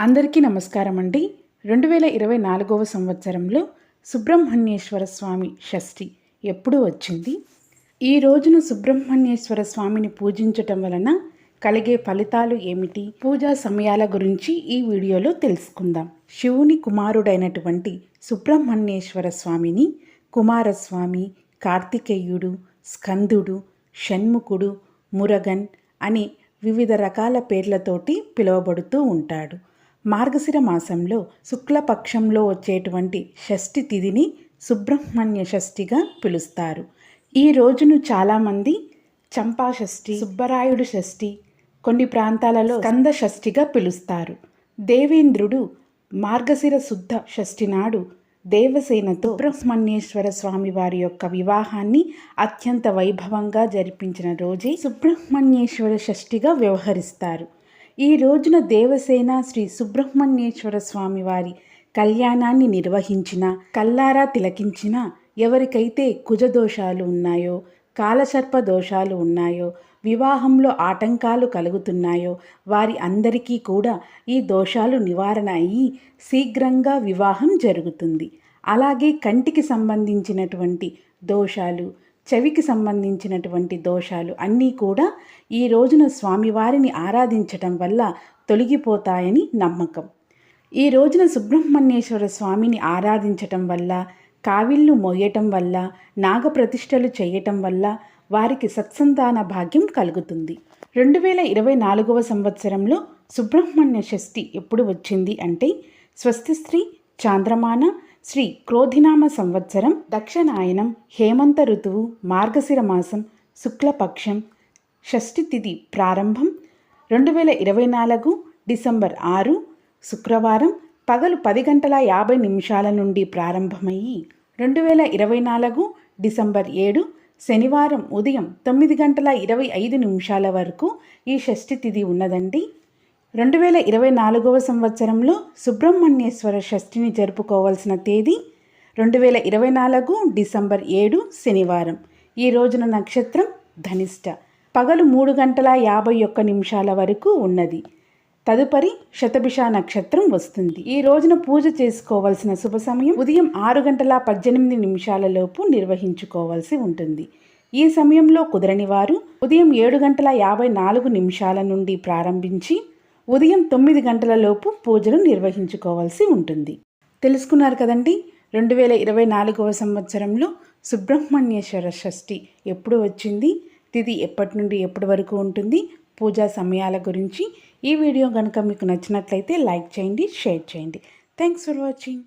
అందరికీ నమస్కారం అండి. రెండు వేల ఇరవై నాలుగవ సంవత్సరంలో సుబ్రహ్మణ్యేశ్వర స్వామి షష్ఠి ఎప్పుడు వచ్చింది? ఈ రోజున సుబ్రహ్మణ్యేశ్వర స్వామిని పూజించటం వలన కలిగే ఫలితాలు ఏమిటి? పూజా సమయాల గురించి ఈ వీడియోలో తెలుసుకుందాం. శివుని కుమారుడైనటువంటి సుబ్రహ్మణ్యేశ్వర స్వామిని కుమారస్వామి కార్తికేయుడు స్కందుడు షణ్ముఖుడు మురగన్ అని వివిధ రకాల పేర్లతోటి పిలువబడుతూ ఉంటాడు. మార్గశిర మాసంలో శుక్లపక్షంలో వచ్చేటువంటి షష్ఠి తిథిని సుబ్రహ్మణ్య షష్ఠిగా పిలుస్తారు. ఈ రోజును చాలామంది చంపా షష్ఠి సుబ్బరాయుడు షష్ఠి కొన్ని ప్రాంతాలలో కంద షష్ఠిగా పిలుస్తారు. దేవేంద్రుడు మార్గశిర శుద్ధ షష్ఠి నాడు దేవసేనతో సుబ్రహ్మణ్యేశ్వర స్వామి వారి యొక్క వివాహాన్ని అత్యంత వైభవంగా జరిపించిన రోజే సుబ్రహ్మణ్యేశ్వర షష్ఠిగా వ్యవహరిస్తారు. ఈ రోజున దేవసేన శ్రీ సుబ్రహ్మణ్యేశ్వర స్వామి వారి కళ్యాణాన్ని నిర్వహించిన కల్లారా తిలకించిన ఎవరికైతే కుజదోషాలు ఉన్నాయో కాలసర్ప దోషాలు ఉన్నాయో వివాహంలో ఆటంకాలు కలుగుతున్నాయో వారి అందరికీ కూడా ఈ దోషాలు నివారణ అయ్యి శీఘ్రంగా వివాహం జరుగుతుంది. అలాగే కంటికి సంబంధించినటువంటి దోషాలు చెవికి సంబంధించినటువంటి దోషాలు అన్నీ కూడా ఈ రోజున స్వామివారిని ఆరాధించటం వల్ల తొలగిపోతాయని నమ్మకం. ఈ రోజున సుబ్రహ్మణ్యేశ్వర స్వామిని ఆరాధించటం వల్ల కావిళ్ళు మోయటం వల్ల నాగప్రతిష్టలు చేయటం వల్ల వారికి సత్సంతాన భాగ్యం కలుగుతుంది. రెండు వేల ఇరవై నాలుగవ సంవత్సరంలో సుబ్రహ్మణ్య షష్ఠి ఎప్పుడు వచ్చింది అంటే స్వస్తిశ్రీ చాంద్రమాన శ్రీ క్రోధినామ సంవత్సరం దక్షిణాయనం హేమంత ఋతువు మార్గశిర మాసం శుక్లపక్షం షష్ఠి తిథి ప్రారంభం రెండు వేల ఇరవై నాలుగు డిసెంబర్ ఆరు శుక్రవారం పగలు పది గంటల యాభై నిమిషాల నుండి ప్రారంభమయ్యి రెండు వేల ఇరవై నాలుగు డిసెంబర్ ఏడు శనివారం ఉదయం తొమ్మిది గంటల ఇరవై ఐదు నిమిషాల వరకు ఈ షష్ఠి తిథి ఉన్నదండి. రెండు వేల ఇరవై నాలుగవ సంవత్సరంలో సుబ్రహ్మణ్యేశ్వర షష్ఠిని జరుపుకోవాల్సిన తేదీ రెండు వేల ఇరవై నాలుగు డిసెంబర్ ఏడు శనివారం. ఈ రోజున నక్షత్రం ధనిష్ట. పగలు మూడు గంటల యాభై ఒక్క నిమిషాల వరకు ఉన్నది. తదుపరి శతభిష నక్షత్రం వస్తుంది. ఈ రోజున పూజ చేసుకోవాల్సిన శుభ సమయం ఉదయం ఆరు గంటల పద్దెనిమిది నిమిషాలలోపు నిర్వహించుకోవాల్సి ఉంటుంది. ఈ సమయంలో కుదరని వారు ఉదయం ఏడు గంటల యాభై నాలుగు నిమిషాల నుండి ప్రారంభించి ఉదయం తొమ్మిది గంటలలోపు పూజలు నిర్వహించుకోవాల్సి ఉంటుంది. తెలుసుకున్నారు కదండి రెండు వేల ఇరవై నాలుగవ సంవత్సరంలో సుబ్రహ్మణ్యేశ్వర షష్ఠి ఎప్పుడు వచ్చింది తిథి ఎప్పటి నుండి ఎప్పటి వరకు ఉంటుంది పూజా సమయాల గురించి ఈ వీడియో కనుక మీకు నచ్చినట్లయితే లైక్ చేయండి షేర్ చేయండి. Thanks for watching.